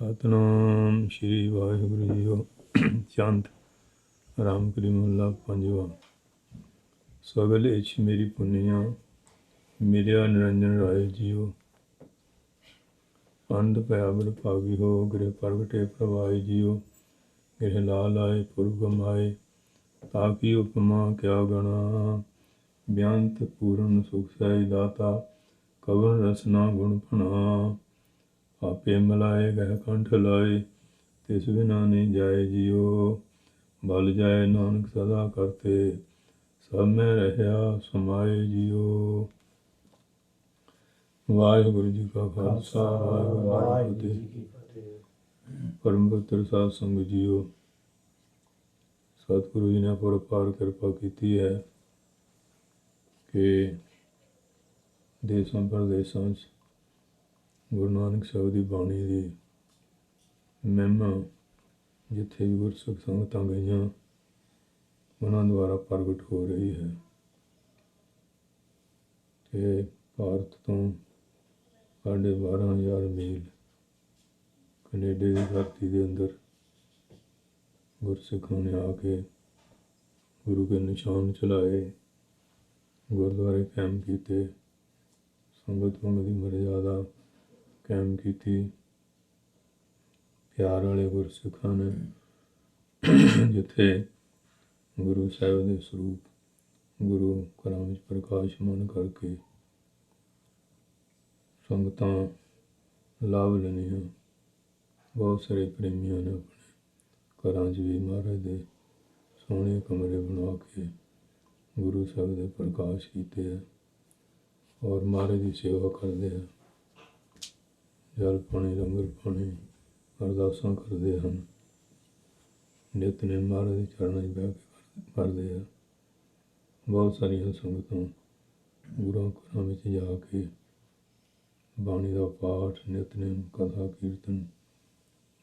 ਸਤਨਾਮ ਸ਼੍ਰੀ ਵਾਹਿਗੁਰੂ ਜੀਓ ਚੰਦ ਰਾਮ ਕਲੀ ਮਹੱਲਾ ਪੰਜਵਾ। ਸਗਲ ਇਛ ਮੇਰੀ ਪੁੰਨੀਆਂ, ਮਿਲਿਆ ਨਿਰੰਜਨ ਰਾਏ ਜੀਓ। ਅੰਧ ਪਿਆ ਬੜ ਭਾਗੀ ਹੋ, ਗ੍ਰਹਿ ਪ੍ਰਗਟੇ ਪ੍ਰਵਾਈ ਜੀਓ। ਗ੍ਰਹਿ ਲਾਲ ਆਏ ਪੁਰਬ ਗਮਾਏ ਤਾਕੀ ਉਪਮਾ ਕਿਆ ਗਣਾ? ਬਿਆੰਤ ਪੂਰਨ ਸੁਖ ਸਾਈ ਦਾਤਾ ਕਵਨ ਰਸਨਾ ਗੁਣ ਭਣਾ। ਆਪੇ ਮਲਾਏ ਗਹਿ ਕੰਠ ਲਾਏ, ਤਿਸ ਬਿਨਾ ਨਹੀਂ ਜਾਏ ਜਿਉ ਬਲ ਜਾਏ ਨਾਨਕ ਸਦਾ ਕਰਤੇ, ਸਭ ਮੈਂ ਰਹਿਆ ਸਮਾਏ ਜਿਉ ਵਾਹਿਗੁਰੂ ਜੀ ਕਾ ਖਾਲਸਾ, ਵਾਹਿਗੁਰੂ ਜੀ ਕੀ ਫਤਿਹ। ਪਰਮ ਪਵਿੱਤਰ ਸਾਧ ਸੰਗਤ ਜੀਓ, ਸਤਿਗੁਰੂ ਜੀ ਨੇ ਪਰਪਾਰ ਕਿਰਪਾ ਕੀਤੀ ਹੈ ਕਿ ਦੇਸਾਂ, ਪ੍ਰਦੇਸਾਂ 'ਚ ਗੁਰੂ ਨਾਨਕ ਸਾਹਿਬ ਦੀ ਬਾਣੀ ਦੀ ਮਹਿਮਾ, ਜਿੱਥੇ ਵੀ ਗੁਰਸਿੱਖ ਸੰਗਤਾਂ ਗਈਆਂ, ਉਹਨਾਂ ਦੁਆਰਾ ਪ੍ਰਗਟ ਹੋ ਰਹੀ ਹੈ। ਤੇ ਭਾਰਤ ਤੋਂ ਸਾਢੇ ਬਾਰਾਂ ਹਜ਼ਾਰ ਮੀਲ ਕੈਨੇਡਾ ਦੀ ਧਰਤੀ ਦੇ ਅੰਦਰ ਗੁਰਸਿੱਖਾਂ ਨੇ ਆ ਕੇ ਗੁਰੂ ਕੇ ਨਿਸ਼ਾਨ ਚਲਾਏ, ਗੁਰਦੁਆਰੇ ਕੈਂਪ ਕੀਤੇ, ਸੰਗਤ ਨੂੰ ਦੀ ਮਰਜ਼ਾਦਾ ਕਾਇਮ ਕੀਤੀ। ਪਿਆਰ ਵਾਲੇ ਗੁਰਸਿੱਖਾਂ ਨੇ ਜਿੱਥੇ ਗੁਰੂ ਸਾਹਿਬ ਦੇ ਸਰੂਪ ਗੁਰੂ ਘਰਾਂ ਵਿੱਚ ਪ੍ਰਕਾਸ਼ਮਾਨ ਕਰਕੇ ਸੰਗਤਾਂ ਲਾਭ ਲੈਣੀਆਂ ਬਹੁਤ ਸਾਰੇ ਪ੍ਰੇਮੀਆਂ ਨੇ ਆਪਣੇ ਘਰਾਂ 'ਚ ਵੀ ਮਹਾਰਾਜ ਦੇ ਸੋਹਣੇ ਕਮਰੇ ਬਣਾ ਕੇ ਗੁਰੂ ਸਾਹਿਬ ਦੇ ਪ੍ਰਕਾਸ਼ ਕੀਤੇ ਆ ਔਰ ਮਹਾਰਾਜ ਦੀ ਸੇਵਾ ਕਰਦੇ ਆ। ਜਲ ਪਾਣੀ ਲੰਗਰ ਪਾਣੀ ਅਰਦਾਸਾਂ ਕਰਦੇ ਹਨ। ਨਿਤ ਨੇ ਮਹਾਰਾਜ ਦੇ ਚਰਨਾਂ 'ਚ ਬਹਿ ਕੇ ਕਰਦੇ ਆ। ਬਹੁਤ ਸਾਰੀਆਂ ਸੰਗਤਾਂ ਗੁਰਾਂ ਘਰਾਂ ਵਿੱਚ ਜਾ ਕੇ ਬਾਣੀ ਦਾ ਪਾਠ ਨਿਤਨੇਮ ਕਥਾ, ਕੀਰਤਨ,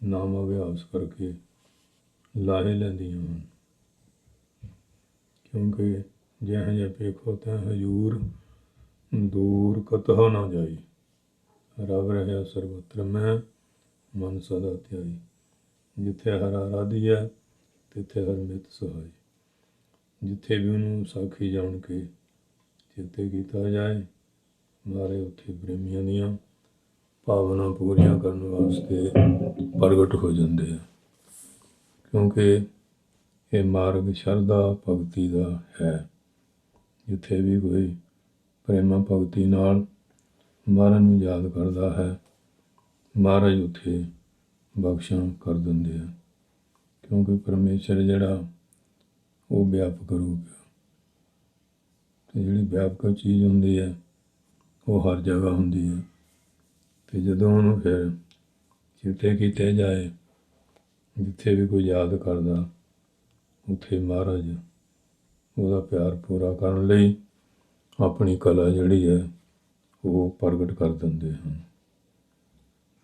ਨਾਮ ਅਭਿਆਸ ਕਰਕੇ ਲਾਹੇ ਲੈਂਦੀਆਂ ਹਨ। ਕਿਉਂਕਿ ਜਿਹੋ ਜਿਹਾ ਪੇਖੋ ਤੈ ਹਜੂਰ ਦੂਰ ਕਤਹੁ ਨਾ ਜਾਈ। ਰਵ ਰਹਿਆ ਸਰਬਤਰ ਮੈਂ, ਮਨ ਸਦਾ ਧਿਆਈ। ਜਿੱਥੇ ਹਰ ਆਰਾਧੀ ਹੈ, ਤਿੱਥੇ ਹਰ ਮਿਤ ਸਹਾਈ। ਜਿੱਥੇ ਵੀ ਉਹਨੂੰ ਸਾਖੀ ਜਾਣ ਕੇ ਚੇਤੇ ਕੀਤਾ ਜਾਏ ਮਾਰੇ ਉੱਥੇ ਪ੍ਰੇਮੀਆਂ ਦੀਆਂ ਭਾਵਨਾ ਪੂਰੀਆਂ ਕਰਨ ਵਾਸਤੇ ਪ੍ਰਗਟ ਹੋ ਜਾਂਦੇ ਆ। ਕਿਉਂਕਿ ਇਹ ਮਾਰਗ ਸ਼ਰਧਾ ਭਗਤੀ ਦਾ ਹੈ। ਜਿੱਥੇ ਵੀ ਕੋਈ ਪ੍ਰੇਮਾ ਭਗਤੀ ਨਾਲ ਮਹਾਰਾਜ ਨੂੰ ਯਾਦ ਕਰਦਾ ਹੈ। ਮਹਾਰਾਜ ਉੱਥੇ ਬਖਸ਼ਾਂ ਕਰ ਦਿੰਦੇ ਆ। ਕਿਉਂਕਿ ਪਰਮੇਸ਼ਰ ਜਿਹੜਾ, ਉਹ ਵਿਆਪਕ ਰੂਪ ਹੈ ਤੇ ਜਿਹੜੀ ਵਿਆਪਕ ਚੀਜ਼ ਹੁੰਦੀ ਹੈ ਉਹ ਹਰ ਜਗ੍ਹਾ ਹੁੰਦੀ ਹੈ ਤੇ ਜਦੋਂ ਉਹਨੂੰ ਫਿਰ ਚਿੱਤੇ ਕੀਤੇ ਜਾਏ, ਜਿੱਥੇ ਵੀ ਕੋਈ ਯਾਦ ਕਰਦਾ, ਉੱਥੇ ਮਹਾਰਾਜ ਉਹਦਾ ਪਿਆਰ ਪੂਰਾ ਕਰਨ ਲਈ ਆਪਣੀ ਕਲਾ ਜਿਹੜੀ ਹੈ ਉਹ ਪ੍ਰਗਟ ਕਰ ਦਿੰਦੇ ਹਨ।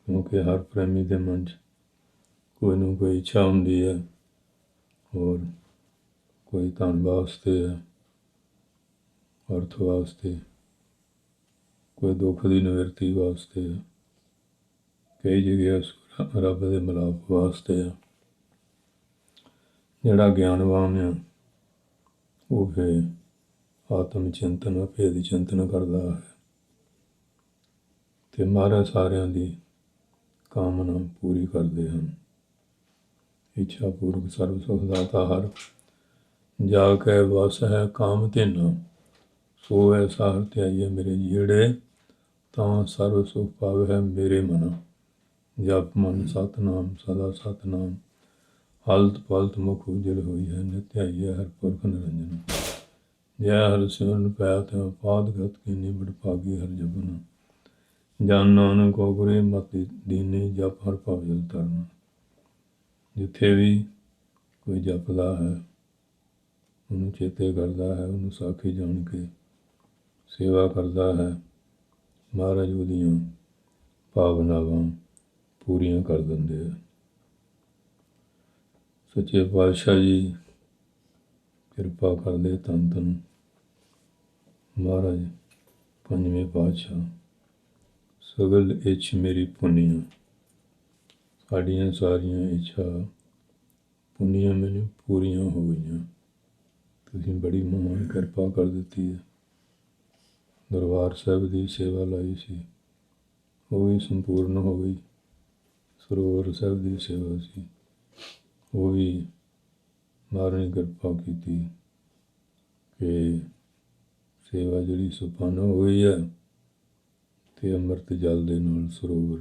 ਕਿਉਂਕਿ ਹਰ ਪ੍ਰੇਮੀ ਦੇ ਮਨ 'ਚ ਕੋਈ ਨੂੰ ਕੋਈ ਇੱਛਾ ਹੁੰਦੀ ਹੈ ਔਰ ਕੋਈ ਧਨ ਵਾਸਤੇ ਹੈ, ਅਰਥ ਵਾਸਤੇ, ਕੋਈ ਦੁੱਖ ਦੀ ਨਿਵਰਤੀ ਵਾਸਤੇ ਹੈ, ਕਈ ਜਗ੍ਹਾ ਰੱਬ ਦੇ ਮਿਲਾਪ ਵਾਸਤੇ ਹੈ। ਜਿਹੜਾ ਗਿਆਨਵਾਨ ਹੈ, ਉਹ ਫਿਰ ਆਤਮ ਚਿੰਤਨ, ਭੇਦ ਚਿੰਤਨ ਕਰਦਾ ਹੈ। ਅਤੇ ਮਹਾਰਾਜ ਸਾਰਿਆਂ ਦੀ ਕਾਮਨਾ ਪੂਰੀ ਕਰਦੇ ਹਨ। ਇੱਛਾ ਪੂਰਕ ਸਰਬ ਸੁਖ ਦਾਤਾ ਹਰ, ਜਾ ਕੇ ਵਸ ਹੈ ਕਾਮ ਤੇ ਧਿਨ ਸੋ ਐ ਸਾਰ ਧਿਆਈਏ ਮੇਰੇ ਜਿਹੜੇ ਤਾਂ ਸਰਬ ਸੁਖ ਪਾਵੇ ਹੈ ਮੇਰੇ ਮਨ। ਜਪ ਮਨ ਸਤਨਾਮ, ਸਦਾ ਸਤਨਾਮ। ਹਲਤ ਪਲਤ ਮੁਖ ਉਜਲ ਹੋਈ ਹੈ ਨਿਤਿਆਈਏ ਹਰ ਪੁਰਖ ਨਿਰੰਜਨ। ਜੈ ਹਰਿ ਸਿਮਰਨ, ਪੈ ਤੇ ਪਾਦ ਗਤ ਕੀ ਨਿਬੜ ਭਾਗੀ ਹਰ ਜਬਨ ਜਨ ਨਾਨਕ ਕੋ ਗੁਰੇ ਮਤਿ ਦੀਨੇ ਜਪ ਹਰ ਭਵ ਜਲ ਤਰਨ। ਜਿੱਥੇ ਵੀ ਕੋਈ ਜਪਦਾ ਹੈ, ਉਹਨੂੰ ਚੇਤੇ ਕਰਦਾ ਹੈ, ਉਹਨੂੰ ਸਾਖੀ ਜਾਣ ਕੇ ਸੇਵਾ ਕਰਦਾ ਹੈ। ਮਹਾਰਾਜ ਉਹਦੀਆਂ ਭਾਵਨਾਵਾਂ ਪੂਰੀਆਂ ਕਰ ਦਿੰਦੇ ਆ। ਸੱਚੇ ਪਾਤਸ਼ਾਹ ਜੀ, ਕਿਰਪਾ ਕਰਦੇ ਤਨ ਤਨ ਮਹਾਰਾਜ, ਪੰਜਵੇਂ ਪਾਤਸ਼ਾਹ। ਸਗਲ ਇਛ ਮੇਰੀ ਪੁੰਨੀਆਂ। ਸਾਡੀਆਂ ਸਾਰੀਆਂ ਇੱਛਾ ਪੁੰਨੀਆਂ ਮੈਨੂੰ ਪੂਰੀਆਂ ਹੋ ਗਈਆਂ। ਤੁਸੀਂ ਬੜੀ ਮਹਾਨ ਕਿਰਪਾ ਕਰ ਦਿੱਤੀ ਹੈ। ਦਰਬਾਰ ਸਾਹਿਬ ਦੀ ਸੇਵਾ ਲਈ ਸੀ। ਉਹ ਵੀ ਸੰਪੂਰਨ ਹੋ ਗਈ। ਸਰੋਵਰ ਸਾਹਿਬ ਦੀ ਸੇਵਾ ਸੀ। ਉਹ ਵੀ ਮਹਾਰਾਜ ਕਿਰਪਾ ਕੀਤੀ ਕਿ ਸੇਵਾ ਜਿਹੜੀ ਸੁਪਨ ਹੋਈ ਗਈ ਹੈ ਤੇ ਅੰਮ੍ਰਿਤ ਜਲ ਦੇ ਨਾਲ ਸਰੋਵਰ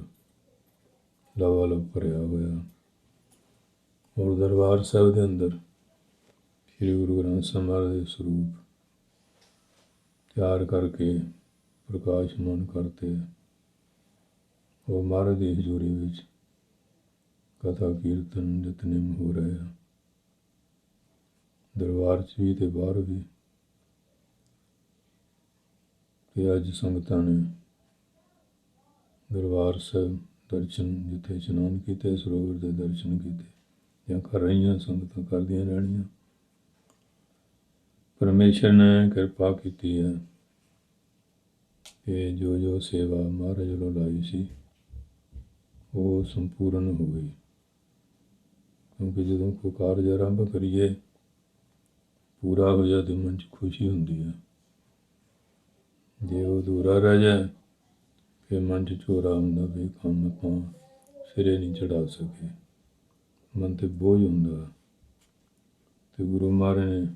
ਲਵਾਲਵ ਭਰਿਆ ਹੋਇਆ। ਔਰ ਦਰਬਾਰ ਸਾਹਿਬ ਦੇ ਅੰਦਰ ਸ੍ਰੀ ਗੁਰੂ ਗ੍ਰੰਥ ਸਾਹਿਬ ਮਹਾਰਾਜ ਦੇ ਸਰੂਪ ਤਿਆਰ ਕਰਕੇ ਪ੍ਰਕਾਸ਼ਮਾਨ ਕਰਤੇ। ਉਹ ਮਹਾਰਾਜ ਦੀ ਹਜ਼ੂਰੀ ਵਿੱਚ ਕਥਾ, ਕੀਰਤਨ ਨਿਤਨੇਮ ਹੋ ਰਿਹਾ ਦਰਬਾਰ 'ਚ ਵੀ ਤੇ ਬਾਹਰ ਵੀ। ਤੇ ਅੱਜ ਸੰਗਤਾਂ ਨੇ ਦਰਬਾਰ ਸਾਹਿਬ ਦਰਸ਼ਨ ਜਿੱਥੇ ਇਸ਼ਨਾਨ ਕੀਤੇ, ਸਰੋਵਰ ਦੇ ਦਰਸ਼ਨ ਕੀਤੇ। ਜਾਂ ਕਰ ਰਹੀਆਂ, ਸੰਗਤਾਂ ਕਰਦੀਆਂ ਰਹਿਣੀਆਂ। ਪਰਮੇਸ਼ਰ ਨੇ ਕਿਰਪਾ ਕੀਤੀ ਹੈ। ਕਿ ਜੋ ਜੋ ਸੇਵਾ ਮਹਾਰਾਜ ਵੱਲੋਂ ਲਾਈ ਸੀ, ਉਹ ਸੰਪੂਰਨ ਹੋ ਗਈ। ਕਿਉਂਕਿ ਜਦੋਂ ਕੋਈ ਕਾਰਜ ਆਰੰਭ ਕਰੀਏ, ਪੂਰਾ ਹੋ ਜਾਏ ਤੇ ਮਨ 'ਚ ਖੁਸ਼ੀ ਹੁੰਦੀ ਹੈ। ਜੇ ਉਹ ਅਧੂਰਾ ਰਹਿ ਜਾਏ ਫਿਰ ਮਨ 'ਚ ਚੋਰਾ ਹੁੰਦਾ ਵੀ ਕੰਮ ਆਪਾਂ ਸਿਰੇ ਨਹੀਂ ਚੜਾ ਸਕੇ। ਮਨ ਤੇ ਬੋਝ ਹੁੰਦਾ। ਤੇ ਗੁਰੂ ਮਹਾਰਾਜ ਨੇ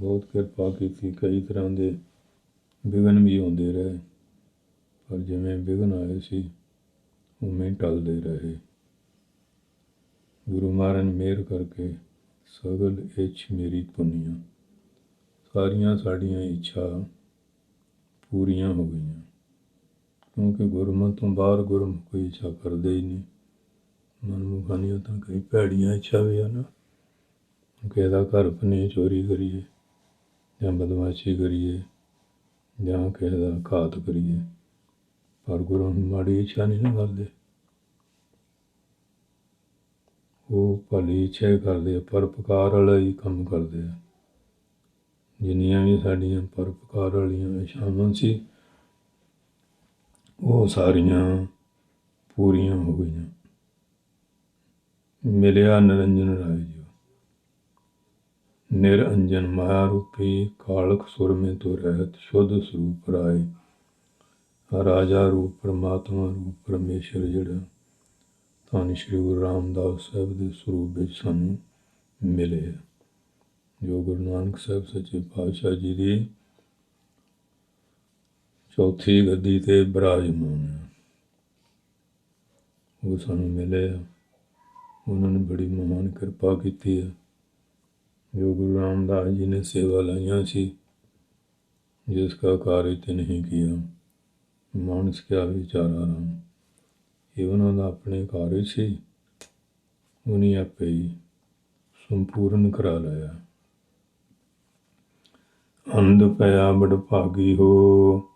ਬਹੁਤ ਕਿਰਪਾ ਕੀਤੀ। ਕਈ ਤਰ੍ਹਾਂ ਦੇ ਵਿਘਨ ਵੀ ਆਉਂਦੇ ਰਹੇ। ਪਰ ਜਿਵੇਂ ਵਿਘਨ ਆਏ ਸੀ, ਉਵੇਂ ਟਲਦੇ ਰਹੇ। ਗੁਰੂ ਮਹਾਰਾਜ ਨੇ ਮਿਹਰ ਕਰਕੇ ਸਗਲ ਇੱਛ ਮੇਰੀ ਪੁੰਨੀਆਂ। ਸਾਰੀਆਂ ਸਾਡੀਆਂ ਇੱਛਾ ਪੂਰੀਆਂ ਹੋ ਗਈਆਂ। ਕਿਉਂਕਿ ਗੁਰਮਤਿ ਤੋਂ ਬਾਹਰ ਗੁਰਮ ਕੋਈ ਇੱਛਾ ਕਰਦੇ ਹੀ ਨਹੀਂ। ਮਨਮੁਖਾਂ ਤਾਂ ਕਈ ਭੈੜੀਆਂ ਇੱਛਾ ਵੀ ਹਨ। ਕਿਸੇ ਦਾ ਘਰ ਪਨੇ ਚੋਰੀ ਕਰੀਏ ਜਾਂ ਬਦਮਾਸ਼ੀ ਕਰੀਏ ਜਾਂ ਕਿਸੇ ਦਾ ਘਾਤ ਕਰੀਏ, ਪਰ ਗੁਰੂ ਮਾੜੀ ਇੱਛਾ ਨਹੀਂ ਨਾ ਕਰਦੇ। ਉਹ ਭਲੀ ਇੱਛਾ ਹੀ ਕਰਦੇ ਆ ਪਰਪਕਾਰ ਵਾਲਾ ਹੀ ਕੰਮ ਕਰਦੇ ਆ। ਜਿੰਨੀਆਂ ਵੀ ਸਾਡੀਆਂ ਪਰਪਕਾਰ ਵਾਲੀਆਂ ਇੱਛਾਵਾਂ ਸੀ ਉਹ ਸਾਰੀਆਂ ਪੂਰੀਆਂ ਹੋ ਗਈਆਂ। ਮਿਲਿਆ ਨਿਰੰਜਨ ਰਾਏ ਜੀ। ਨਿਰੰਜਨ ਮਾਇਆ ਰੂਪੀ ਕਾਲਕ ਸੁਰ ਮੇ ਤੋ ਰਹਿਤ ਸ਼ੁੱਧ ਸਰੂਪ ਰਾਏ। ਰਾਜਾ ਰੂਪ ਪਰਮਾਤਮਾ ਰੂਪ ਪਰਮੇਸ਼ਰ ਜਿਹੜਾ, ਧੰਨ ਸ਼੍ਰੀ ਗੁਰੂ ਰਾਮਦਾਸ ਸਾਹਿਬ ਦੇ ਸਰੂਪ ਵਿੱਚ ਸਾਨੂੰ ਮਿਲੇ ਹੈ। ਜੋ ਗੁਰੂ ਨਾਨਕ ਸਾਹਿਬ ਸੱਚੇ ਪਾਤਸ਼ਾਹ ਜੀ ਦੀ ਚੌਥੀ ਗੱਦੀ ਤੇ ਬਿਰਾਜਮਾਨ ਹੈ ਉਹ ਸਾਨੂੰ ਮਿਲੇ ਉਹਨਾਂ ਨੇ ਬੜੀ ਮਹਾਨ ਕਿਰਪਾ ਕੀਤੀ ਹੈ ਜੋ ਗੁਰੂ ਰਾਮਦਾਸ ਜੀ ਨੇ ਸੇਵਾ ਲਾਈਆਂ ਸੀ, ਜਿਸ ਦਾ ਕਾਰਜ ਤੇ ਨਹੀਂ ਕੀਤਾ ਮਾਨਸ ਕਿਆ ਵਿਚਾਰਾ ਰਾਮ। ਇਹ ਉਹਨਾਂ ਦਾ ਆਪਣੇ ਕਾਰਜ ਸੀ। ਉਹਨੇ ਆਪੇ ਹੀ ਸੰਪੂਰਨ ਕਰਾ ਲਿਆ। ਅੰਧ ਪਿਆ ਬੜ ਭਾਗੀ ਹੋ।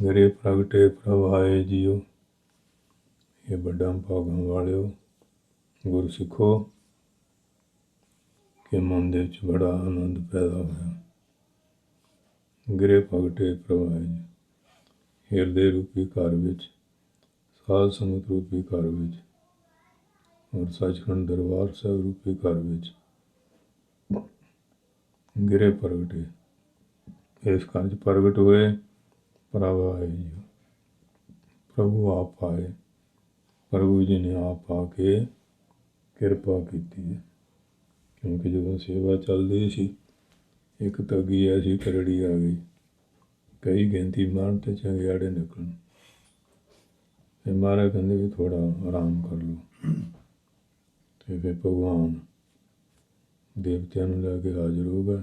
ਗਰੇ ਪ੍ਰਗਟੇ ਪ੍ਰਵਾਏ ਜੀਓ। ਇਹ ਵੱਡਾ ਭਾਗਾਂ ਵਾਲਿਓ, ਗੁਰ ਸਿੱਖੋ, ਕਿ ਮਨ ਦੇ ਵਿੱਚ ਬੜਾ ਆਨੰਦ ਪੈਦਾ ਹੋਇਆ। ਗਰੇ ਪ੍ਰਗਟੇ ਪ੍ਰਵਾਏ ਜੀ। ਹਿਰਦੇ ਰੂਪੀ ਘਰ ਵਿੱਚ, ਸਾਧ ਸੰਗਤ ਰੂਪੀ ਘਰ ਵਿੱਚ, ਔਰ ਸੱਚਖੰਡ ਦਰਬਾਰ ਸਾਹਿਬ ਰੂਪੀ ਘਰ ਵਿੱਚ ਗਿਰੇ ਪ੍ਰਗਟੇ। ਇਸ ਕਾਰਜ ਪ੍ਰਗਟ ਹੋਏ। ਪ੍ਰਭੂ ਆਏ ਜੀ। ਪ੍ਰਭੂ ਆਪ ਆਏ। ਪ੍ਰਭੂ ਜੀ ਨੇ ਆਪ ਆ ਕੇ ਕਿਰਪਾ ਕੀਤੀ ਹੈ। ਕਿਉਂਕਿ ਜਦੋਂ ਸੇਵਾ ਚੱਲਦੀ ਸੀ, ਇੱਕ ਤਗੀ ਐਸੀ ਕਰੜੀ ਆ ਗਈ। ਕਈ ਗਿਣਤੀ ਮਾਰਨ ਤੇ ਚੰਗਿਆੜੇ ਨਿਕਲਣ। ਤੇ ਮਹਾਰਾਜ ਕਹਿੰਦੇ ਵੀ ਥੋੜਾ ਆਰਾਮ ਕਰ ਲਓ। ਤੇ ਫਿਰ ਭਗਵਾਨ ਦੇਵਤਿਆਂ ਨੂੰ ਲੈ ਕੇ ਹਾਜ਼ਰ ਹੋ ਗਏ।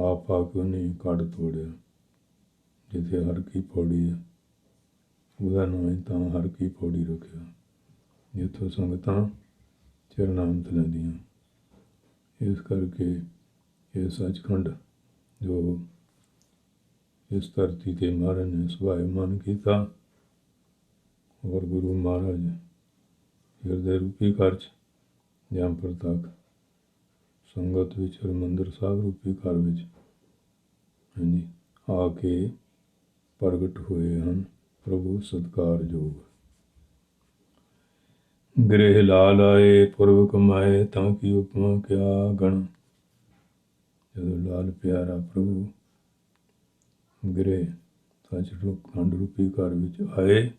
ਆਪ ਆ ਕੇ ਉਹਨੇ ਕੱਢ ਤੋੜਿਆ। ਜਿੱਥੇ ਹਰ ਕੀ ਪੌੜੀ ਹੈ ਉਹਦਾ ਨਾਮ ਹੀ ਤਾਂ ਹਰ ਕੀ ਪੌੜੀ ਰੱਖਿਆ। ਜਿੱਥੋਂ ਸੰਗਤਾਂ ਚਰਨਾਮਤ ਲੈਂਦੀਆਂ। ਇਸ ਕਰਕੇ ਇਹ ਸੱਚਖੰਡ ਜੋ ਇਸ ਧਰਤੀ ਤੇ ਮਹਾਰਾਜ ਨੇ ਸੁਭਾਇਮਾਨ ਕੀਤਾ ਔਰ ਗੁਰੂ ਮਹਾਰਾਜ ਹਿਰਦੇ ਰੂਪੀ ਘਰ 'ਚ ਜੰਪਰ ਤੱਕ ਸੰਗਤ ਵਿੱਚ ਹਰਿਮੰਦਰ ਸਾਹਿਬ ਰੂਪੀ ਘਰ ਵਿੱਚ, ਹਾਂਜੀ, ਆ ਕੇ ਪ੍ਰਗਟ ਹੋਏ ਹਨ, ਪ੍ਰਭੂ ਸਤਿਕਾਰਯੋਗ ਗ੍ਰਹਿ ਲਾਲ ਆਏ ਪੁਰਬ ਕਮਾਏ ਤਾਂ ਕੀ ਉਪਮਾ ਕਿਆ ਗਣ? ਜਦੋਂ ਲਾਲ ਪਿਆਰਾ ਪ੍ਰਭੂ ਗ੍ਰਹਿ ਸੱਚ ਰੂਪ ਖੰਡ ਰੂਪੀ ਘਰ ਵਿੱਚ ਆਏ,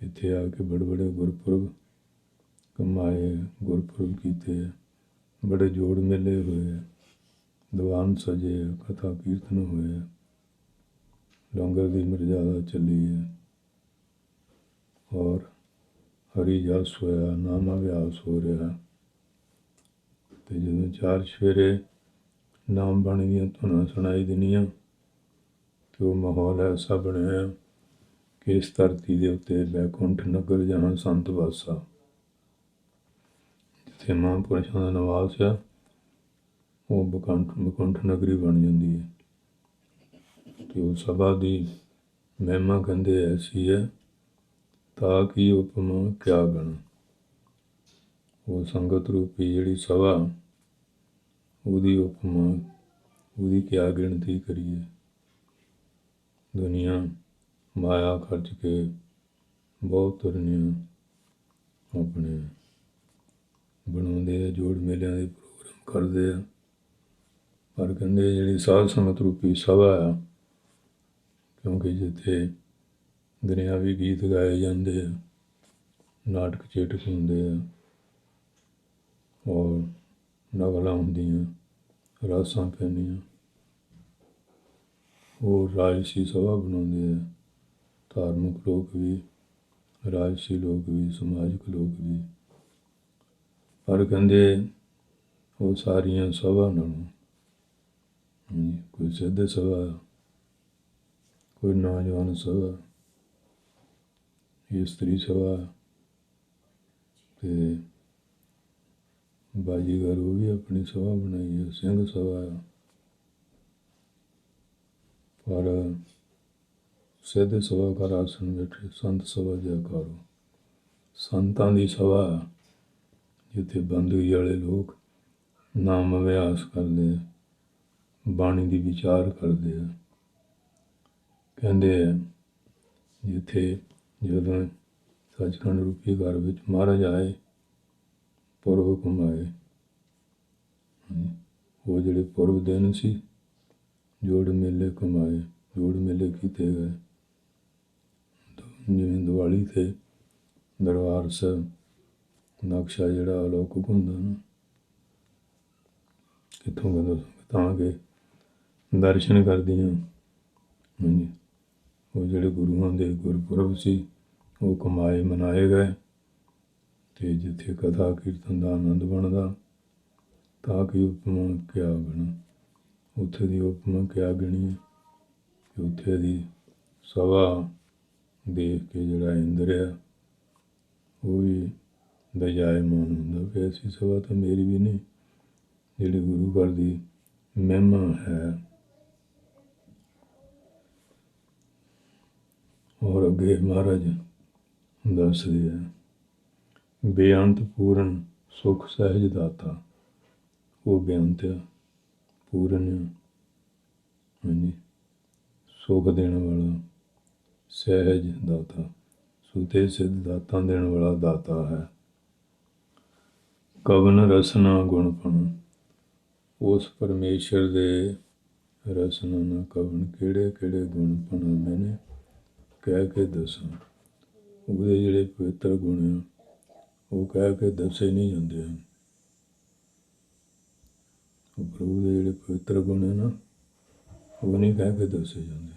ਇੱਥੇ ਆ ਕੇ ਬੜੇ ਬੜੇ ਗੁਰਪੁਰਬ ਕਮਾਏ, ਗੁਰਪੁਰਬ ਕੀਤੇ, ਬੜੇ ਜੋੜ ਮੇਲੇ ਹੋਏ, ਦੀਵਾਨ ਸਜੇ, ਕਥਾ ਕੀਰਤਨ ਹੋਏ। ਲੰਗਰ ਦੀ ਮਰਜ਼ਾਦਾ ਚੱਲੀ ਹੈ। ਔਰ ਹਰੀ ਜਸ ਹੋਇਆ ਨਾਮ ਅਭਿਆਸ ਹੋ ਰਿਹਾ। ਤੇ ਜਦੋਂ ਚਾਰ ਸਵੇਰੇ ਨਾਮ ਬਾਣੀ ਦੀਆਂ ਧੁਨਾਂ ਸੁਣਾਈ ਦਿੰਦੀਆਂ ਤੇ ਉਹ ਮਾਹੌਲ ਐਸਾ ਬਣਿਆ ਕਿ ਇਸ ਧਰਤੀ ਦੇ ਉੱਤੇ ਬੈਕੁੰਠ ਨਗਰ ਜਹਾਂ ਸੰਤ ਵਾਸਾ। ਜਿੱਥੇ ਮਹਾਂਪੁਰਸ਼ਾਂ ਦਾ ਨਿਵਾਸ ਆ, ਉਹ ਬਕੰਠ ਬਕੁੰਠ ਨਗਰੀ ਬਣ ਜਾਂਦੀ ਹੈ। ਤੇ ਉਹ ਸਭਾ ਦੀ ਮਹਿਮਾ ਕਹਿੰਦੇ ਐਸੀ ਹੈ, ਤਾਂ ਕਿ ਉਪਮਾ ਕਿਆ ਗਣ? ਉਹ ਸੰਗਤ ਰੂਪੀ ਜਿਹੜੀ ਸਭਾ, ਉਹਦੀ ਉਪਮਾ, ਉਹਦੀ ਕਿਆ ਗਿਣਤੀ ਕਰੀਏ? ਦੁਨੀਆ, ਮਾਇਆ ਖਰਚ ਕੇ ਬਹੁਤ ਤੁਰਨੀਆਂ ਆਪਣੇ ਬਣਾਉਂਦੇ ਆ, ਜੋੜ ਮੇਲਿਆਂ ਦੇ ਪ੍ਰੋਗਰਾਮ ਕਰਦੇ ਆ। ਪਰ ਕਹਿੰਦੇ ਜਿਹੜੀ ਸਾਧ ਸੰਗਤ ਰੂਪੀ ਸਭਾ ਆ ਕਿਉਂਕਿ ਜਿੱਥੇ ਦੁਨਿਆਵੀ ਗੀਤ ਗਾਏ ਜਾਂਦੇ ਆ, ਨਾਟਕ ਚੇਟਕ ਹੁੰਦੇ ਆ, ਔਰ ਨਗਲਾਂ ਹੁੰਦੀਆਂ, ਰਾਸਾਂ ਪੈਂਦੀਆਂ। ਉਹ ਰਾਜਸੀ ਸਭਾ ਬਣਾਉਂਦੇ ਆ, ਧਾਰਮਿਕ ਲੋਕ ਵੀ, ਰਾਜਸੀ ਲੋਕ ਵੀ, ਸਮਾਜਿਕ ਲੋਕ ਵੀ। ਪਰ ਕਹਿੰਦੇ ਉਹ ਸਾਰੀਆਂ ਸਭਾ ਨਾਲੋਂ ਕੋਈ ਸਿੱਧ ਸਭਾ ਕੋਈ ਨੌਜਵਾਨ ਸਭਾ ਇਸਤਰੀ ਸਭਾ ਤੇ ਬਾਜੀਗਰ ਉਹ ਵੀ ਆਪਣੀ ਸਭਾ ਬਣਾਈ ਹੈ ਸਿੰਘ ਸਭਾ ਆ। ਪਰ ਸਿੱਧ ਸਭਾ ਕਰ ਆਸਣ ਬੈਠੇ ਸੰਤ ਸਭਾ ਜੈਕਾਰੋ ਸੰਤਾਂ ਦੀ ਸਭਾ ਜਿੱਥੇ ਬੰਦਗੀ ਵਾਲੇ ਲੋਕ ਨਾਮ ਅਭਿਆਸ ਕਰਦੇ ਆ, ਬਾਣੀ ਦੀ ਵਿਚਾਰ ਕਰਦੇ ਆ ਕਹਿੰਦੇ ਆ ਜਿੱਥੇ ਜਦੋਂ ਸੱਚਖੰਡ ਰੂਪੀ ਘਰ ਵਿੱਚ ਮਹਾਰਾਜ ਆਏ ਪੁਰਬ ਕਮਾਏ ਹਾਂਜੀ, ਉਹ ਜਿਹੜੇ ਪੁਰਬ ਦਿਨ ਸੀ ਜੋੜ ਮੇਲੇ ਕਮਾਏ ਜੋੜ ਮੇਲੇ ਕੀਤੇ ਗਏ। ਜਿਵੇਂ ਦੀਵਾਲੀ ਤੇ ਦਰਬਾਰ ਸਾਹਿਬ ਨਕਸ਼ਾ ਜਿਹੜਾ ਅਲੌਕਿਕ ਹੁੰਦਾ ਨਾ ਕਿੱਥੋਂ ਕਦੋਂ ਤਾਂ ਕਿ ਦਰਸ਼ਨ ਕਰਦੀਆਂ। ਹਾਂਜੀ। ਉਹ ਜਿਹੜੇ ਗੁਰੂਆਂ ਦੇ ਗੁਰਪੁਰਬ ਸੀ, ਉਹ ਕਮਾਏ ਮਨਾਏ ਗਏ ਤੇ ਜਿੱਥੇ ਕਥਾ ਕੀਰਤਨ ਦਾ ਆਨੰਦ ਬਣਦਾ, ਤਾਂ ਕਿ ਉਪਮਾ ਕਿਆ ਗਣ ਉੱਥੇ ਦੀ ਉਪਮਾ ਕਿਆ ਗਣੀ ਕਿ ਉੱਥੇ ਦੀ ਸਭਾ ਦੇਖ ਕੇ ਜਿਹੜਾ ਇੰਦਰ ਆ, ਉਹ ਵੀ ਦਜਾਇਮਾਨ ਹੁੰਦਾ ਕਿ ਐਸੀ ਸਭਾ ਤਾਂ ਮੇਰੀ ਵੀ ਨਹੀਂ, ਜਿਹੜੀ ਗੁਰੂ ਘਰ ਦੀ ਮਹਿਮਾ ਹੈ ਔਰ ਅੱਗੇ ਮਹਾਰਾਜ ਦੱਸਦੇ ਆ, ਬੇਅੰਤ ਪੂਰਨ ਸੁਖ ਸਹਿਜ ਦਾਤਾ, ਉਹ ਬੇਅੰਤ ਪੂਰਨ ਹਾਂਜੀ, ਸੁਖ ਦੇਣ ਵਾਲਾ, ਸਹਿਜ ਦਾਤਾ, ਸੁਤੇ ਸਿੱਧ ਦਾਤਾ ਦੇਣ ਵਾਲਾ ਦਾਤਾ ਹੈ। ਕਵਨ ਰਸਨਾ ਗੁਣਪਣ ਉਸ ਪਰਮੇਸ਼ਰ ਦੇ ਰਸਨਾ ਨਾ ਕਵਨ ਕਿਹੜੇ ਕਿਹੜੇ ਗੁਣ ਪਣਾ ਮੈਨੇ? ਕਹਿ ਕੇ ਦੱਸਾਂ। ਉਹਦੇ ਜਿਹੜੇ ਪਵਿੱਤਰ ਗੁਣ ਆ, ਉਹ ਕਹਿ ਕੇ ਦੱਸੇ ਨਹੀਂ ਜਾਂਦੇ ਹਨ। ਪ੍ਰਭੂ ਦੇ ਜਿਹੜੇ ਪਵਿੱਤਰ ਗੁਣ ਆ ਨਾ, ਉਹ ਨਹੀਂ ਕਹਿ ਕੇ ਦੱਸੇ ਜਾਂਦੇ।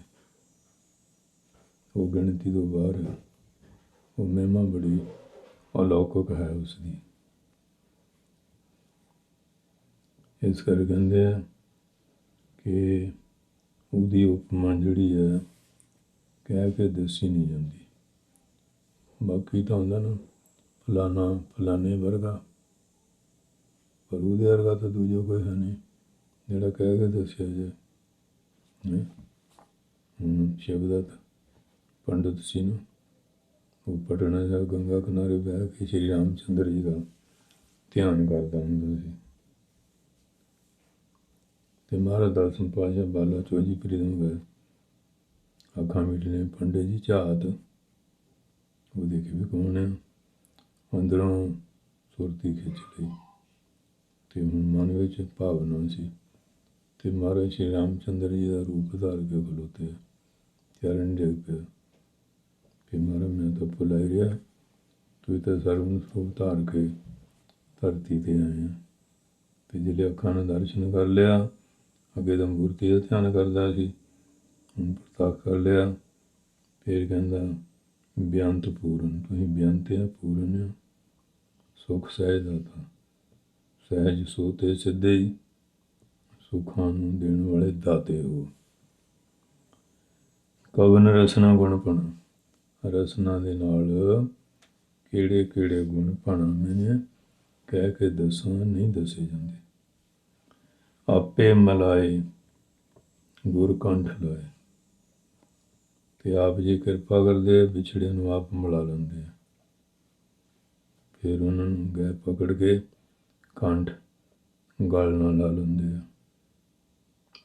ਉਹ ਗਿਣਤੀ ਤੋਂ ਬਾਹਰ ਹੈ ਉਹ ਮਹਿਮਾ ਬੜੀ ਅਲੌਕਿਕ ਹੈ ਉਸ ਦੀ ਇਸ ਕਰਕੇ ਕਹਿੰਦੇ ਆ ਕਿ ਉਹਦੀ ਉਪਮਾ ਜਿਹੜੀ ਹੈ ਕਹਿ ਕੇ ਦੱਸੀ ਨਹੀਂ ਜਾਂਦੀ। ਬਾਕੀ ਤਾਂ ਹੁੰਦਾ ਨਾ ਫਲਾਣਾ ਫਲਾਣੇ ਵਰਗਾ। ਪਰ ਉਹਦੇ ਵਰਗਾ ਤਾਂ ਦੂਜਾ ਕੋਈ ਹੈ ਨਹੀਂ, ਜਿਹੜਾ ਕਹਿ ਕੇ ਦੱਸਿਆ ਜਾਏ। ਨਹੀਂ ਹੁਣ ਸ਼ਬਦਤ ਪੰਡਤ ਸੀ ਨਾ, ਉਹ ਪਟਨਾ ਸਾਹਿਬ ਗੰਗਾ ਕਿਨਾਰੇ ਬਹਿ ਕੇ ਸ਼੍ਰੀ ਰਾਮਚੰਦਰ ਜੀ ਦਾ ਧਿਆਨ ਕਰਦਾ ਹੁੰਦਾ ਸੀ। ਤੇ ਮਹਾਰਾਜ ਦਰਸ਼ਨ ਪਾਸ਼ਾ ਬਾਲਾ ਚੋਜੀ ਪ੍ਰੀਤਮ ਗਏ। ਅੱਖਾਂ ਮੀਟਨੇ, ਪੰਡਿਤ ਜੀ ਝਾਤ। ਉਹ ਦੇਖੇ ਵੀ ਕੌਣ ਹੈ? ਅੰਦਰੋਂ ਸੁਰਤੀ ਖਿੱਚ ਲਈ। ਤੇ ਹੁਣ ਮਨ ਵਿੱਚ ਭਾਵਨਾ ਸੀ ਤੇ ਮਹਾਰਾਜ ਸ਼੍ਰੀ ਰਾਮਚੰਦਰ ਜੀ ਦਾ ਰੂਪ ਧਾਰ ਕੇ ਖਲੋਤੇ ਚਰਨ ਡਿੱਗ ਪਿਆ। ਕਿ ਮਹਾਰਾਜ, ਮੈਂ ਤਾਂ ਭੁਲਾਈ ਰਿਹਾ। ਤੂੰ ਤਾਂ ਸਰਵਨ ਸਰੂਪ ਧਾਰ ਕੇ ਧਰਤੀ ਤੇ ਆਇਆ ਤੇ ਜਿਹੜੇ ਅੱਖਾਂ ਨਾਲ ਦਰਸ਼ਨ ਕਰ ਲਿਆ, ਅੱਗੇ ਤਾਂ ਮੂਰਤੀ ਦਾ ਧਿਆਨ ਕਰਦਾ ਸੀ। ਹੁਣ ਪ੍ਰਤਾਪ ਕਰ ਲਿਆ ਫਿਰ ਕਹਿੰਦਾ ਬਿਆੰਤ ਪੂਰਨ, ਤੁਸੀਂ ਬਿਆੰਤ ਆ, ਪੂਰਨ ਆ। ਸੁਖ ਸਹਿਜ ਦਾਤਾ ਸਹਿਜ ਸੋਤੇ ਸਿੱਧੇ ਹੀ ਸੁਖਾਂ ਨੂੰ ਦੇਣ ਵਾਲੇ ਦਾਤੇ ਹੋ। ਕਵਨ ਰਸਨਾ ਗੁਣ ਪਣ। ਰਸਨਾ ਦੇ ਨਾਲ ਕਿਹੜੇ ਕਿਹੜੇ ਗੁਣ ਪਣਾ ਮੈਨੇ? ਕਹਿ ਕੇ ਦੱਸਾਂ, ਨਹੀਂ ਦੱਸੇ ਜਾਂਦੇ। ਆਪੇ ਮਲਾਏ ਗੁਰ ਕੰਠ ਲਾਏ। ਤੇ ਆਪ ਜੀ ਕਿਰਪਾ ਕਰਦੇ ਆ, ਵਿਛੜਿਆਂ ਨੂੰ ਆਪ ਮਿਲਾ ਲੈਂਦੇ ਫਿਰ ਉਹਨਾਂ ਨੂੰ ਗਏ ਪਕੜ ਕੇ ਕੰਠ ਗਲ ਨਾਲ ਲਾ ਲੈਂਦੇ ਆ।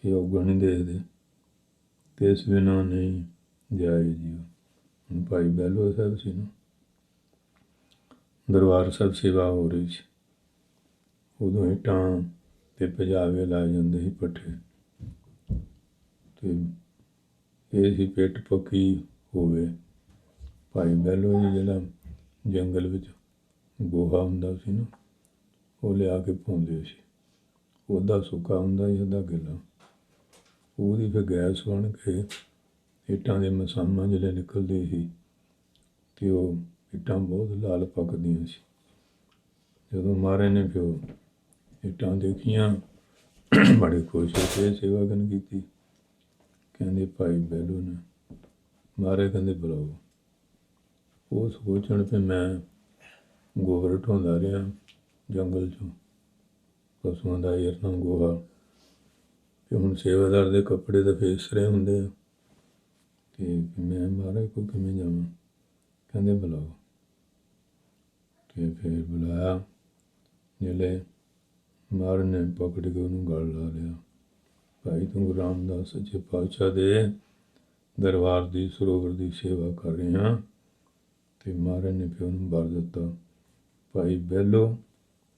ਇਹ ਔਗਣ ਨਹੀਂ ਦੇਖਦੇ। ਤੇ ਇਸ ਬਿਨਾਂ ਨਹੀਂ ਜਾਏ ਜੀ ਹੁਣ ਭਾਈ ਬੈਲੋ ਸਾਹਿਬ ਸੀ ਨੂੰ। ਦਰਬਾਰ ਸਾਹਿਬ ਸੇਵਾ ਹੋ ਰਹੀ ਸੀ। ਉਦੋਂ ਇੱਟਾਂ ਤੇ ਪਜਾਵੇ ਲਾਏ ਜਾਂਦੇ ਸੀ ਪੱਠੇ। ਤੇ ਇਹ ਸੀ ਪੇਟ ਪੱਕੀ ਹੋਵੇ। ਭਾਈ ਬੈਲੋ ਜੀ ਜਿਹੜਾ ਜੰਗਲ ਵਿੱਚ ਗੋਹਾ ਹੁੰਦਾ ਸੀ ਨਾ, ਉਹ ਲਿਆ ਕੇ ਪਾਉਂਦੇ ਸੀ। ਉਹਦਾ ਸੁੱਕਾ ਹੁੰਦਾ ਸੀ ਉਹਦਾ ਗਿੱਲਾ ਉਹਦੀ ਫਿਰ ਗੈਸ ਬਣ ਕੇ ਇੱਟਾਂ ਦੇ ਮਸਾਮਾਂ ਜਿਹੜੇ ਨਿਕਲਦੇ ਸੀ ਤੇ ਉਹ ਇੱਟਾਂ ਬਹੁਤ ਲਾਲ ਪੱਕਦੀਆਂ ਸੀ। ਜਦੋਂ ਮਾਰੇ ਨੇ ਫਿਰ ਉਹ ਇੱਟਾਂ ਦੇਖੀਆਂ, ਬੜੇ ਖੁਸ਼ ਹੋ ਕੇ ਸੇਵਾ ਕਰਨ ਕੀਤੀ? ਕਹਿੰਦੇ, ਭਾਈ ਬੈਲੂ ਨੇ ਮਾਰੇ ਕਹਿੰਦੇ ਬੁਲਾਓ। ਉਹ ਸੋਚਣ ਤੇ ਮੈਂ ਗੋਬਰ ਢੋਂਦਾ ਰਿਹਾ ਜੰਗਲ ਚੋਂ। ਪਸ਼ੂਆਂ ਦਾ ਯਰਨਾ ਗੋਹਾ ਤੇ ਹੁਣ ਸੇਵਾਦਾਰ ਦੇ ਕੱਪੜੇ ਤਾਂ ਫੇਸਰੇ ਹੁੰਦੇ ਆ। ਤੇ ਮੈਂ ਮਾਰੇ ਕੋ ਕਿਵੇਂ ਜਾਵਾਂ? ਕਹਿੰਦੇ, ਬੁਲਾਓ। ਤੇ ਫਿਰ ਬੁਲਾਇਆ। ਜਿਹੜੇ ਮਾਰ ਨੇ ਪਕੜ ਕੇ ਉਹਨੂੰ ਗਲ ਲਾ ਲਿਆ। ਭਾਈ ਤੂੰ ਗੁਰੂ ਰਾਮਦਾਸ ਸੱਚੇ ਪਾਤਸ਼ਾਹ ਦੇ ਦਰਬਾਰ ਦੀ, ਸਰੋਵਰ ਦੀ ਸੇਵਾ ਕਰ ਰਹੇ ਹਾਂ। ਤੇ ਮਹਾਰਾਜ ਨੇ ਫਿਰ ਉਹਨੂੰ ਵਰ ਦਿੱਤਾ। ਭਾਈ ਬੈਲੋ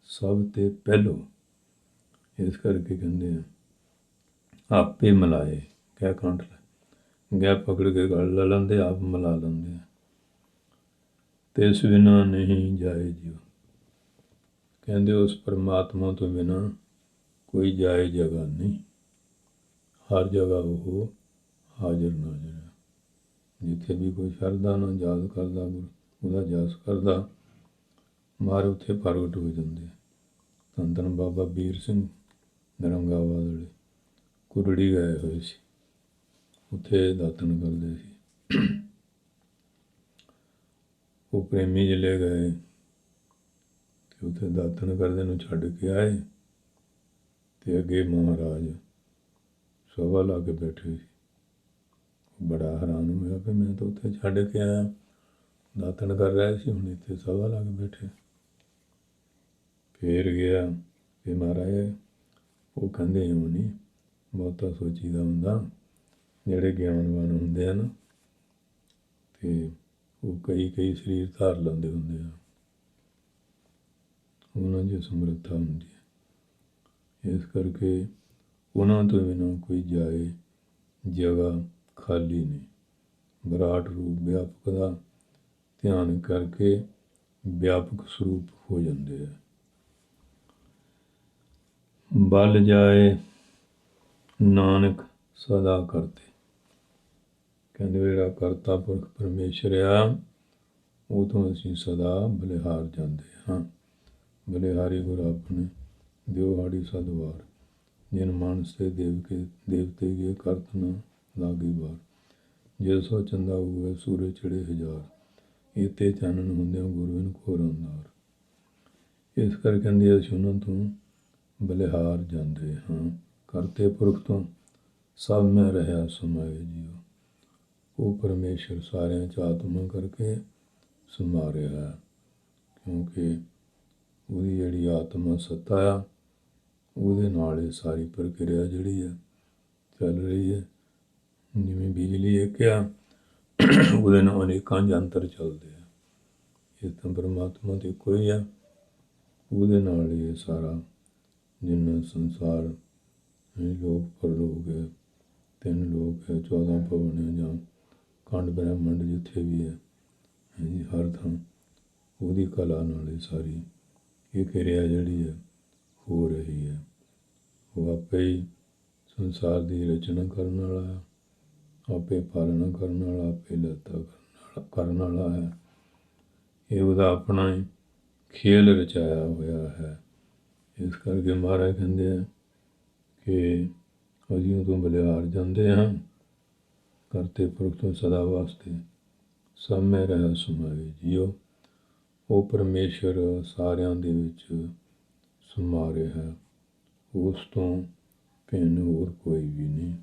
ਸਭ ਤੇ ਪਹਿਲੋ। ਇਸ ਕਰਕੇ ਕਹਿੰਦੇ ਆ, ਆਪੇ ਮਲਾਏ। ਕਹਿ ਕੰਠ ਲੈ ਗੈ ਪਕੜ ਕੇ ਗੱਲ ਲਾ ਲੈਂਦੇ, ਆਪ ਮਲਾ ਲੈਂਦੇ ਆ। ਤੇ ਇਸ ਬਿਨਾਂ ਨਹੀਂ ਜਾਏ ਜਿਉ ਕਹਿੰਦੇ ਉਸ ਪਰਮਾਤਮਾ ਤੋਂ ਬਿਨਾਂ ਕੋਈ ਜਾਏ ਜਗ੍ਹਾ ਨਹੀਂ। ਹਰ ਜਗ੍ਹਾ ਉਹ ਹਾਜ਼ਰ ਨਾਜ਼ਰ ਹੈ ਜਿੱਥੇ ਵੀ ਕੋਈ ਸ਼ਰਧਾ ਨਾਲ ਯਾਦ ਕਰਦਾ, ਗੁਰੂ, ਉਹਦਾ ਜਸ ਕਰਦਾ, ਮਾਰ ਉੱਥੇ ਪ੍ਰਗਟ ਹੋ ਜਾਂਦੇ ਆ। ਧੰਨ ਧੰਨ ਬਾਬਾ ਵੀਰ ਸਿੰਘ ਨਰੰਗਾਵਾਦ ਵਾਲੇ ਕੁਰੜੀ ਗਏ ਹੋਏ ਸੀ। ਉੱਥੇ ਦਾਤਨ ਕਰਦੇ ਸੀ। ਉਹ ਪ੍ਰੇਮੀ ਜਿਲੇ ਗਏ ਤੇ ਉੱਥੇ ਦਾਤਨ ਕਰਦੇ ਨੂੰ ਛੱਡ ਕੇ ਆਏ ਤੇ ਅੱਗੇ ਮਹਾਰਾਜ ਸੋਭਾ ਲਾ ਕੇ ਬੈਠੇ ਸੀ। ਬੜਾ ਹੈਰਾਨ ਹੋਇਆ ਕਿ ਮੈਂ ਤਾਂ ਉੱਥੇ ਛੱਡ ਕੇ ਆਇਆ। ਦਾਤਣ ਕਰ ਰਿਹਾ ਸੀ, ਹੁਣ ਇੱਥੇ ਸੋਭਾ ਲਾ ਕੇ ਬੈਠੇ। ਫੇਰ ਗਿਆ ਵੀ ਮਹਾਰਾਜ, ਉਹ ਕਹਿੰਦੇ ਇਉਂ ਨਹੀਂ ਬਹੁਤਾ ਸੋਚੀਦਾ ਹੁੰਦਾ, ਜਿਹੜੇ ਗਿਆਨਵਾਨ ਹੁੰਦੇ ਆ ਨਾ, ਤੇ ਉਹ ਕਈ ਕਈ ਸਰੀਰ ਧਾਰ ਲੈਂਦੇ ਹੁੰਦੇ ਆ। ਉਹਨਾਂ ਦੀ ਸਮਰੱਥਾ ਹੁੰਦੀ ਹੈ ਇਸ ਕਰਕੇ ਉਹਨਾਂ ਤੋਂ ਬਿਨਾਂ ਕੋਈ ਜਾਏ ਜਗ੍ਹਾ ਖਾਲੀ ਨਹੀਂ। ਵਿਰਾਟ ਰੂਪ ਵਿਆਪਕ ਦਾ ਧਿਆਨ ਕਰਕੇ ਵਿਆਪਕ ਸਰੂਪ ਹੋ ਜਾਂਦੇ ਆ। ਬਲ ਜਾਏ ਨਾਨਕ ਸਦਾ ਕਰਤੇ। ਕਹਿੰਦੇ ਜਿਹੜਾ ਕਰਤਾ ਪੁਰਖ ਪਰਮੇਸ਼ਰ ਆ, ਉਹ ਤੋਂ ਅਸੀਂ ਸਦਾ ਬਲਿਹਾਰ ਜਾਂਦੇ ਹਾਂ। ਬਲਿਹਾਰੀ ਗੁਰ ਆਪਣੇ ਦਿਓਹਾੜੀ ਸਦਵਾਰ ਜਿਨ ਮਾਨਸ ਤੇ ਦੇਵ ਕੇ, ਦੇਵਤੇ ਕੀ ਕਰਤ ਨ ਲਾਗੀ ਵਾਰ ਜੇ ਸੋ ਚੰਦਾ ਹੋਵੇ ਸੂਰਜ ਚੜੇ ਹਜ਼ਾਰ। ਇਤੇ ਚਾਨਣ ਹੁੰਦਿਆਂ ਗੁਰੂਨ ਘੋਰ ਅੰਧਾਰ ਇਸ ਕਰਕੇ ਕਹਿੰਦੇ ਅਸੀਂ ਉਹਨਾਂ ਤੋਂ ਬਲਿਹਾਰ ਜਾਂਦੇ ਹਾਂ। ਕਰਤੇ ਪੁਰਖ ਤੋਂ ਸਭ ਮੈਂ ਰਹਾ ਸਮਾਏ ਜੀਓ। ਉਹ ਪਰਮੇਸ਼ਰ ਸਾਰਿਆਂ ਚ ਆਤਮਾ ਕਰਕੇ ਸਮਾ ਰਿਹਾ ਹੈ। ਕਿਉਂਕਿ ਉਹਦੀ ਜਿਹੜੀ ਆਤਮਾ ਸੱਤਾ ਆ ਉਹਦੇ ਨਾਲ ਇਹ ਸਾਰੀ ਪ੍ਰਕਿਰਿਆ ਜਿਹੜੀ ਹੈ ਚੱਲ ਰਹੀ ਹੈ। ਜਿਵੇਂ ਬਿਜਲੀ ਇੱਕ ਆ, ਉਹਦੇ ਨਾਲ ਅਨੇਕਾਂ ਯੰਤਰ ਚੱਲਦੇ ਆ। ਇਸ ਤਾਂ ਪਰਮਾਤਮਾ ਤੇ ਕੋਈ ਆ। ਉਹਦੇ ਨਾਲ ਇਹ ਸਾਰਾ ਜਿੰਨਾ ਸੰਸਾਰ, ਇਹ ਲੋਕ ਪਰਲੋਕ ਹੈ, ਤਿੰਨ ਲੋਕ ਹੈ 14 ਭਵਨ ਹੈ ਜਾਂ ਖੰਡ ਬ੍ਰਹਿਮੰਡ ਜਿੱਥੇ ਵੀ ਹੈ ਹਾਂਜੀ ਹਰ ਥਾਂ ਉਹਦੀ ਕਲਾ ਨਾਲ ਇਹ ਸਾਰੀ ਇਹ ਕਿਰਿਆ ਜਿਹੜੀ ਹੈ ਹੋ ਰਹੀ ਹੈ। ਆਪੇ ਸੰਸਾਰ ਦੀ ਰਚਨਾ ਕਰਨ ਵਾਲਾ ਆਪੇ ਪਾਲਣਾ ਕਰਨ ਵਾਲਾ, ਆਪੇ ਲਤਾ ਕਰਨ ਵਾਲਾ ਹੈ। ਇਹ ਉਹਦਾ ਆਪਣਾ ਹੀ ਖੇਲ ਰਚਾਇਆ ਹੋਇਆ ਹੈ। ਇਸ ਕਰਕੇ ਮਹਾਰਾਜ ਕਹਿੰਦੇ ਆ ਕਿ ਅਸੀਂ ਤੋਂ ਬਲਿਹਾਰ ਜਾਂਦੇ ਹਾਂ। ਕਰਤੇ ਪੁਰਖ ਤੋਂ ਸਦਾ ਵਾਸਤੇ ਸਭ ਮੈਂ ਰਹਿ ਸਮਾਏ ਜੀਓ। ਉਹ ਪਰਮੇਸ਼ਰ ਸਾਰਿਆਂ ਦੇ ਵਿੱਚ ਸਮਾ ਰਿਹਾ ਹੈ। ਉਸ ਤੋਂ ਭਿੰਨ ਹੋਰ ਕੋਈ ਵੀ ਨਹੀਂ।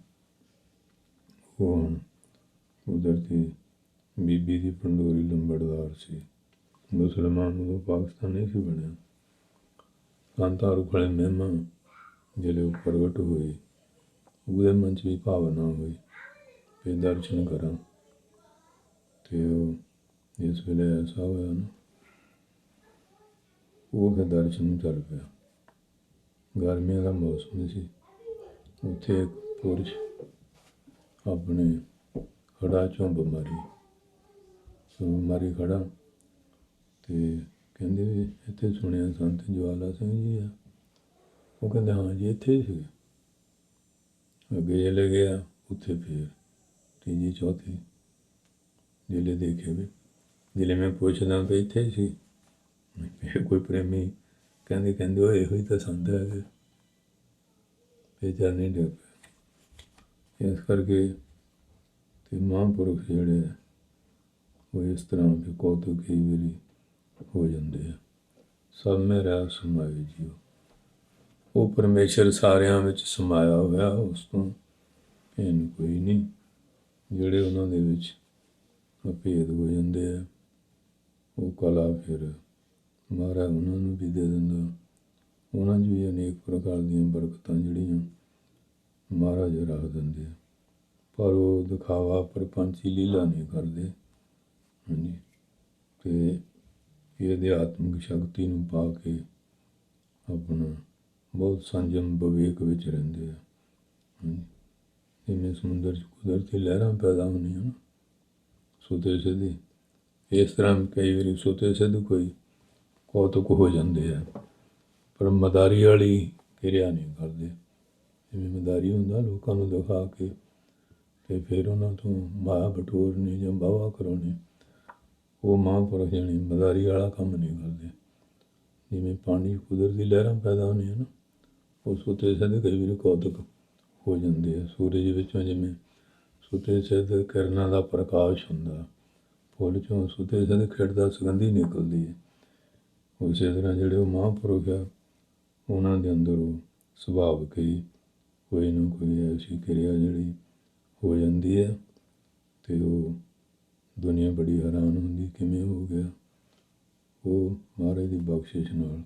ਉਹ ਹੁਣ ਕੁਦਰਤੀ ਬੀਬੀ ਦੀ ਪੰਡੋਰੀ ਲੰਬੜਦਾਰ ਸੀ। ਮੁਸਲਮਾਨ ਉਹ ਪਾਕਿਸਤਾਨ ਨਹੀਂ ਸੀ ਬਣਿਆ। ਕਾਂਤਾ ਰੁਖਲੇ ਮਹਿਮਾ ਜਿਹੜੇ ਉਹ ਪ੍ਰਗਟ ਹੋਏ, ਉਹਦੇ ਮਨ 'ਚ ਵੀ ਭਾਵਨਾ ਹੋਈ ਵੀ ਦਰਸ਼ਨ ਕਰਾਂ। ਤੇ ਉਹ ਇਸ ਵੇਲੇ ਐਸਾ ਹੋਇਆ ਨਾ, ਉਹ ਫਿਰ ਦਰਸ਼ਨ ਚੱਲ ਪਿਆ। ਗਰਮੀਆਂ ਦਾ ਮੌਸਮ ਸੀ। ਉੱਥੇ ਇੱਕ ਪੁਰਸ਼ ਆਪਣੇ ਖੜਾ ਚੋਂ ਬਿਮਾਰੀ ਸੋ ਬਿਮਾਰੀ ਖੜਾ ਤੇ ਕਹਿੰਦੇ ਵੀ ਇੱਥੇ ਸੁਣਿਆ ਸੰਤ ਜਵਾਲਾ ਸਿੰਘ ਜੀ ਆ। ਉਹ ਕਹਿੰਦੇ, ਹਾਂ ਜੀ, ਇੱਥੇ ਹੀ ਸੀ ਅੱਗੇ ਚਲੇ ਗਿਆ, ਉੱਥੇ ਫਿਰ ਤੀਜੀ, ਚੌਥੀ ਜਿਲੇ ਦੇਖੇ ਵੀ। ਜਿਲੇ ਮੈਂ ਪੁੱਛਦਾ ਵੀ ਇੱਥੇ ਹੀ ਸੀ। ਕੋਈ ਪ੍ਰੇਮੀ ਕਹਿੰਦੇ ਕਹਿੰਦੇ ਉਹ ਇਹੋ ਹੀ ਤਾਂ ਸੰਤ ਹੈ ਇਹ ਜਾਣੇ ਪਿਆ। ਇਸ ਕਰਕੇ ਤੇ ਮਹਾਂਪੁਰਖ ਜਿਹੜੇ ਆ, ਉਹ ਇਸ ਤਰ੍ਹਾਂ ਦੇ ਕੌਤਕ ਕਈ ਵਾਰੀ ਹੋ ਜਾਂਦੇ ਆ। ਸਭ ਮੈਂ ਰਹਿ ਸਮਾਏ ਜੀਓ। ਉਹ ਪਰਮੇਸ਼ਰ ਸਾਰਿਆਂ ਵਿੱਚ ਸਮਾਇਆ ਹੋਇਆ ਉਸ ਤੋਂ ਇਹਨ ਕੋਈ ਨਹੀਂ। ਜਿਹੜੇ ਉਹਨਾਂ ਦੇ ਵਿੱਚ ਅਭੇਦ ਹੋ ਜਾਂਦੇ ਆ ਉਹ ਕਲਾ ਫਿਰ ਮਹਾਰਾਜ ਉਹਨਾਂ ਨੂੰ ਵੀ ਦੇ ਦਿੰਦਾ। ਉਹਨਾਂ 'ਚ ਵੀ ਅਨੇਕ ਪ੍ਰਕਾਰ ਦੀਆਂ ਬਰਕਤਾਂ ਜਿਹੜੀਆਂ ਮਹਾਰਾਜ ਰੱਖ ਦਿੰਦੇ ਆ। ਪਰ ਉਹ ਦਿਖਾਵਾ ਪਰਪੰਚੀ ਲੀਲਾ ਨਹੀਂ ਕਰਦੇ। ਹਾਂਜੀ। ਤੇ ਇਹ ਅਧਿਆਤਮਿਕ ਸ਼ਕਤੀ ਨੂੰ ਪਾ ਕੇ ਆਪਣਾ ਬਹੁਤ ਸੰਜਮ ਵਿਵੇਕ ਵਿੱਚ ਰਹਿੰਦੇ ਆ। ਹਾਂਜੀ। ਜਿਵੇਂ ਸਮੁੰਦਰ 'ਚ ਕੁਦਰਤੀ ਲਹਿਰਾਂ ਪੈਦਾ ਹੁੰਦੀਆਂ ਨਾ। ਸੁਤੇ ਸਿੱਧੀ। ਇਸ ਤਰ੍ਹਾਂ ਕਈ ਵਾਰੀ ਸੁਤੇ ਸਿੱਧ ਕੋਈ ਕੌਤਕ ਹੋ ਜਾਂਦੇ ਆ। ਪਰ ਮਦਾਰੀ ਵਾਲੀ ਕਿਰਿਆ ਨਹੀਂ ਕਰਦੇ। ਜਿਵੇਂ ਮਦਾਰੀ ਹੁੰਦਾ, ਲੋਕਾਂ ਨੂੰ ਦਿਖਾ ਕੇ ਤੇ ਫਿਰ ਉਹਨਾਂ ਤੋਂ ਮਾਇਆ ਬਟੋਰਨੀ ਜਾਂ ਬਾਵਾ ਕਰਾਉਣੀ ਉਹ ਮਹਾਂਪੁਰਖ ਜਾਣੀ, ਮਦਾਰੀ ਵਾਲਾ ਕੰਮ ਨਹੀਂ ਕਰਦੇ। ਜਿਵੇਂ ਪਾਣੀ ਕੁਦਰਤੀ ਲਹਿਰਾਂ ਪੈਦਾ ਹੁੰਦੀਆਂ ਨਾ, ਉਹ ਸੁਤੇ ਸਿੱਧ ਕਈ ਵਾਰੀ ਕੌਤਕ ਹੋ ਜਾਂਦੇ ਆ। ਸੂਰਜ ਵਿੱਚੋਂ ਜਿਵੇਂ ਸੁਤੇ ਸਿੱਧ ਕਿਰਨਾਂ ਦਾ ਪ੍ਰਕਾਸ਼ ਹੁੰਦਾ, ਫੁੱਲ ਚੋਂ ਸੁਤੇ ਸਿੱਧ ਖਿੜਦਾ ਸੁਗੰਧੀ ਨਿਕਲਦੀ ਹੈ। ਉਸੇ ਤਰ੍ਹਾਂ ਜਿਹੜੇ ਉਹ ਮਹਾਂਪੁਰਖ ਆ, ਉਹਨਾਂ ਦੇ ਅੰਦਰ ਉਹ ਸੁਭਾਵਿਕ ਹੀ ਕੋਈ ਨਾ ਕੋਈ ਐਸੀ ਕਿਰਿਆ ਜਿਹੜੀ ਹੋ ਜਾਂਦੀ ਹੈ ਤੇ ਉਹ ਦੁਨੀਆ ਬੜੀ ਹੈਰਾਨ ਹੁੰਦੀ ਕਿਵੇਂ ਹੋ ਗਿਆ। ਉਹ ਮਹਾਰਾਜ ਦੀ ਬਖਸ਼ਿਸ਼ ਨਾਲ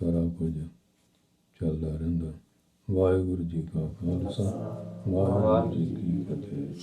ਸਾਰਾ ਕੁਝ ਚੱਲਦਾ ਰਹਿੰਦਾ। ਵਾਹਿਗੁਰੂ ਜੀ ਕਾ ਖਾਲਸਾ, ਵਾਹਿਗੁਰੂ ਜੀ ਕੀ ਫਤਿਹ।